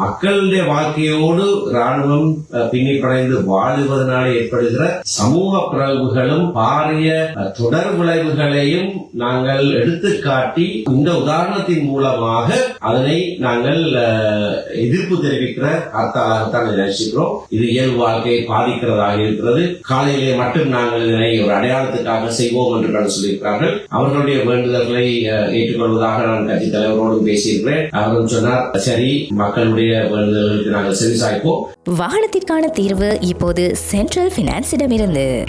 மக்களுடைய வாழ்க்கையோடு ராணுவம் பின்னிப்படைந்து பின்னி ஏற்படுகிற சமூக பிறகுகளும் பாரிய தொடர் விளைவுகளையும் நாங்கள் எடுத்துக்காட்டி இந்த உதாரணத்தின் மூலமாக அதனை நாங்கள் எதிர்ப்பு தெரிவிக்கிற கருத்தாகத்தான் நினைச்சுக்கிறோம் இது இயல்பு வாழ்க்கையை பாதிக்கிறதாக இருக்கிறது. காலையிலே மட்டும் நாங்கள் இதனை ஒரு அடையாளத்துக்காக செய்வோம் என்று கண்டு சொல்லியிருக்கிறார்கள். அவர்களுடைய வேண்டுதல்களை ஏற்றுக்கொள்வதாக நான் கட்சித் தலைவரோடு பேசியிருக்கிறேன். அவரும் சொன்னார் சரி மக்களுடைய வேண்டுதல்களுக்கு நாங்கள் செவிசாய்ப்போம். வாகனத்திற்கான தீர்வு இப்போது சென்ட்ரல் பினான்ஸிடமிருந்து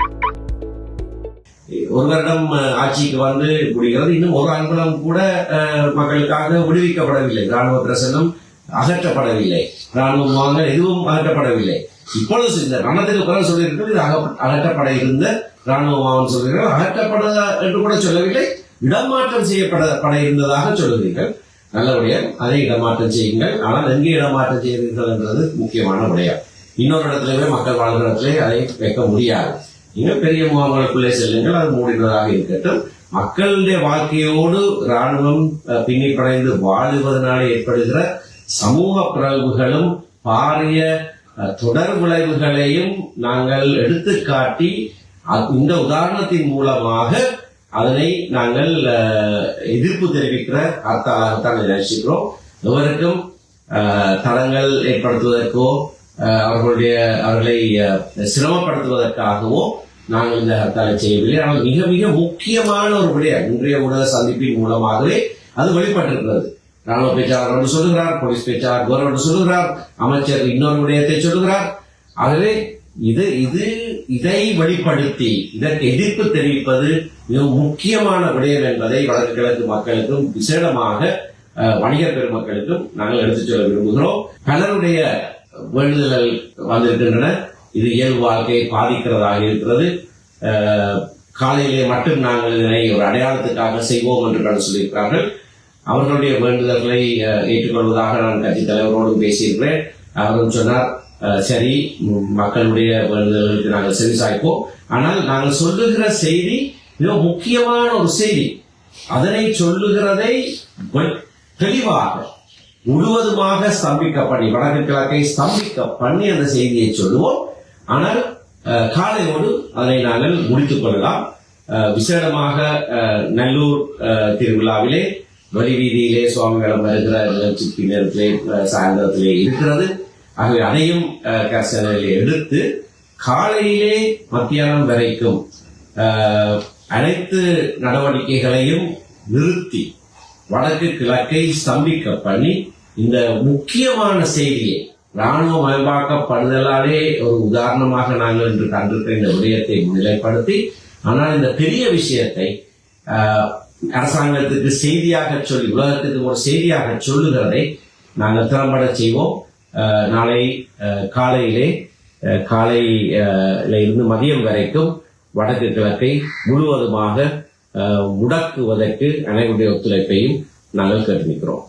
ஒரு வருடம் ஆட்சிக்கு வந்து முடிகிறது. இன்னும் ஒரு அங்குலம் கூட மக்களுக்காக விடுவிக்கப்படவில்லை. ராணுவ பிரசனம் அகற்றப்படவில்லை. ராணுவம் வாங்க எதுவும் அகற்றப்படவில்லை. இப்பொழுது இந்த ரணத்துக்கு பிறகு சொல்லியிருக்கிறது இது அக- அகற்றப்பட இருந்த ராணுவம் சொல்கிறீர்கள் அகற்றப்பட என்று கூட சொல்லவில்லை. இடமாற்றம் செய்யப்பட பட இருந்ததாக சொல்லுகிறீர்கள். நல்லபடியாக அதை இடமாற்றம் செய்யுங்கள். ஆனால் எங்கே இடமாற்றம் செய்கிறீர்கள் என்றது முக்கியமான விடயம். இன்னொரு இடத்திலுமே மக்கள் வாழ்கிற இடத்துல அதை வைக்க முடியாது. இன்னும் பெரிய முகாம்களுக்குள்ளே செல்லுங்கள். அது மூடினதாக இருக்கட்டும். மக்களுடைய வாழ்க்கையோடு ராணுவம் பின்னிப்படைந்து வாழுவதனால் ஏற்படுகிற சமூக பிறழ்வுகளும் பாரிய தொடர் விளைவுகளையும் நாங்கள் எடுத்துக்காட்டி இந்த உதாரணத்தின் மூலமாக அதனை நாங்கள் எதிர்ப்பு தெரிவிக்கிற கருத்தாகத்தான் நினைச்சிக்கிறோம். எவருக்கும் தடங்கள் ஏற்படுத்துவதற்கோ அவர்களுடைய அவர்களை சிரமப்படுத்துவதற்காகவோ நாங்கள் இந்த ஹர்த்தாலை செய்யவில்லை. ஆனால் மிக மிக முக்கியமான ஒரு விடயம் இன்றைய ஊடக சந்திப்பின் மூலமாகவே அது வெளிப்பட்டிருக்கிறது. ராணுவ பேச்சாளர் ஒன்று சொல்லுகிறார் போலீஸ் பேச்சாளர் கோரம் ஒன்று சொல்லுகிறார் அமைச்சர் இன்னொரு விடயத்தை சொல்லுகிறார். ஆகவே இது இது இதை வெளிப்படுத்தி இதற்கு எதிர்ப்பு தெரிவிப்பது மிக முக்கியமான விடயம் என்பதை வடக்கு கிழக்கு மக்களுக்கும் விசேடமாக வணிகர் பெருமக்களுக்கும் நாங்கள் எடுத்துச் சொல்ல விரும்புகிறோம். பலருடைய வேண்டுதல்கள் வந்திருக்கின்றன. இது இயல்பு வாழ்க்கையை பாதிக்கிறதாக இருக்கிறது. காலையிலே மட்டும் நாங்கள் இதனை ஒரு அடையாளத்துக்காக செய்வோம் என்று கண்டு சொல்லியிருக்கிறார்கள். அவர்களுடைய வேண்டுதல்களை ஏற்றுக்கொள்வதாக நான் கட்சித் தலைவரோடும் பேசியிருக்கிறேன். அவரும் சொன்னார் சரி மக்களுடைய வேண்டுதல்களுக்கு நாங்கள் செவிசாய்ப்போம் ஆனால் நாங்கள் சொல்லுகிற செய்தி மிக முக்கியமான ஒரு செய்தி. அதனை சொல்லுகிறதை தெளிவாக முழுவதுமாக ஸ்தம்பிக்க பண்ணி வடக்கு கிழக்கை ஸ்தம்பிக்க பண்ணி அந்த செய்தியை சொல்லுவோம். ஆனால் காலையோடு அதனை நாங்கள் முடித்துக் கொள்ளலாம். விசேடமாக நல்லூர் திருவிழாவிலே வழி வீதியிலே சுவாமிகளும் வருகிற நிகழ்ச்சிக்கு நேரத்திலே சாயந்தரத்திலே இருக்கிறது. ஆகவே அதையும் எடுத்து காலையிலே மத்தியானம் வரைக்கும் அனைத்து நடவடிக்கைகளையும் நிறுத்தி வடக்கு கிழக்கை ஸ்தம்பிக்க பண்ணி இந்த முக்கியமான செய்தியை ராணுவ மயமாக்கப்படுதலாலே ஒரு உதாரணமாக நாங்கள் இன்று கண்டிருக்கிற இந்த விடயத்தை முன்னிலைப்படுத்தி ஆனால் இந்த பெரிய விஷயத்தை அரசாங்கத்துக்கு செய்தியாக சொல்லி உலகத்துக்கு ஒரு செய்தியாக சொல்லுகிறதை நாங்கள் திறம்பட செய்வோம். நாளை காலையிலே காலையில இருந்து மதியம் வரைக்கும் வடக்கு கிழக்கை முழுவதுமாக முடக்குவதற்கு அனைவருடைய ஒத்துழைப்பையும் நாங்கள் கேட்டு நிற்கிறோம்